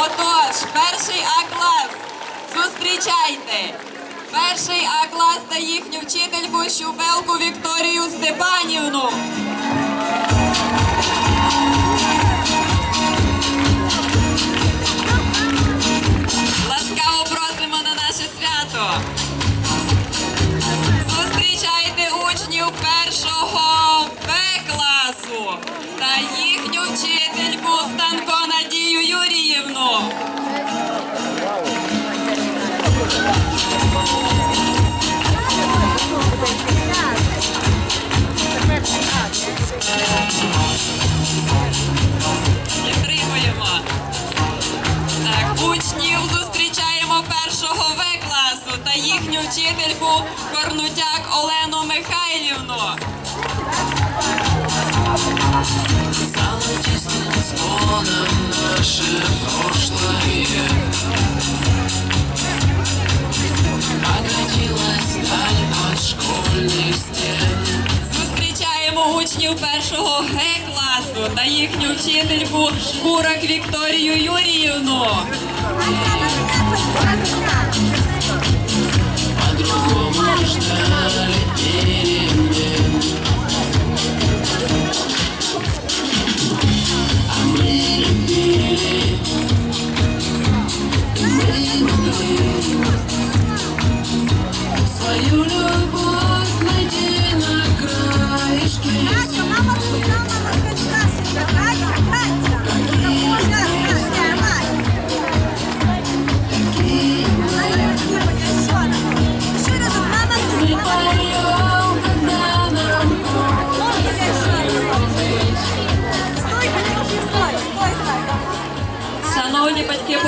Отож, перший А-клас. Зустрічайте. Перший А-клас та їхню вчительку Щупелку Вікторію Степанівну. Ласкаво просимо на наше свято. Зустрічайте учнів першого Б класу та їхню вчительку Станко Надію Юріївну. Та їхню вчительку Корнутяк Олену Михайлівну. Золотистым звоном наше прошлое Оградилась даль от школьных стен Зустрічаємо учнів першого Г класу та їхню вчительку Курак Вікторію Юріївну. depois que eu